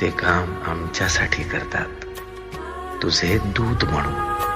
ते काम आमच्यासाठी करतात. तुझे दूत म्हणून.